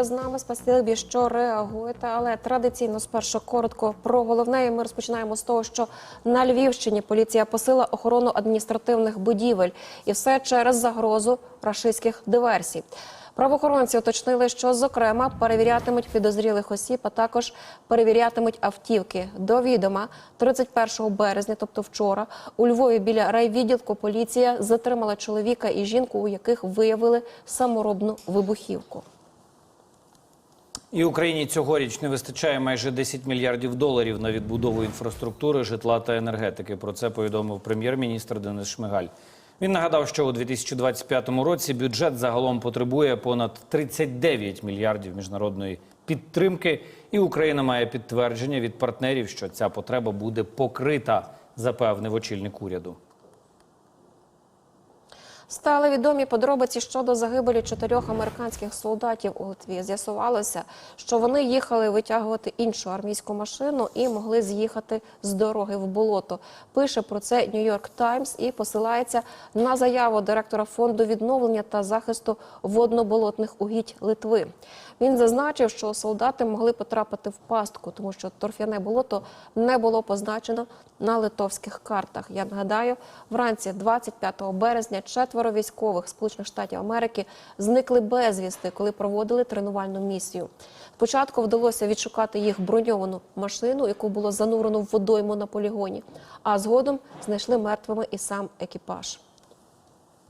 З нами спасибі, що реагуєте, але традиційно спершу коротко про головне. І Ми розпочинаємо з того, що на Львівщині поліція посила охорону адміністративних будівель, і все через загрозу рашистських диверсій. Правоохоронці уточнили, що зокрема перевірятимуть підозрілих осіб, а також перевірятимуть автівки. До відома 31 березня, тобто вчора, у Львові біля райвідділку поліція затримала чоловіка і жінку, у яких виявили саморобну вибухівку. І Україні цьогоріч не вистачає майже 10 мільярдів доларів на відбудову інфраструктури, житла та енергетики. Про це повідомив прем'єр-міністр Денис Шмигаль. Він нагадав, що у 2025 році бюджет загалом потребує понад 39 мільярдів міжнародної підтримки, і Україна має підтвердження від партнерів, що ця потреба буде покрита, запевнив очільник уряду. Стали відомі подробиці щодо загибелі чотирьох американських солдатів у Литві. З'ясувалося, що вони їхали витягувати іншу армійську машину і могли з'їхати з дороги в болото. Пише про це Нью-Йорк Таймс і посилається на заяву директора фонду відновлення та захисту водно-болотних угідь Литви. Він зазначив, що солдати могли потрапити в пастку, тому що торфяне болото не було позначено на литовських картах. Я нагадаю, вранці 25 березня четверо військових Сполучених Штатів Америки зникли безвісти, коли проводили тренувальну місію. Спочатку вдалося відшукати їх броньовану машину, яку було занурено в водойму на полігоні, а згодом знайшли мертвими і сам екіпаж.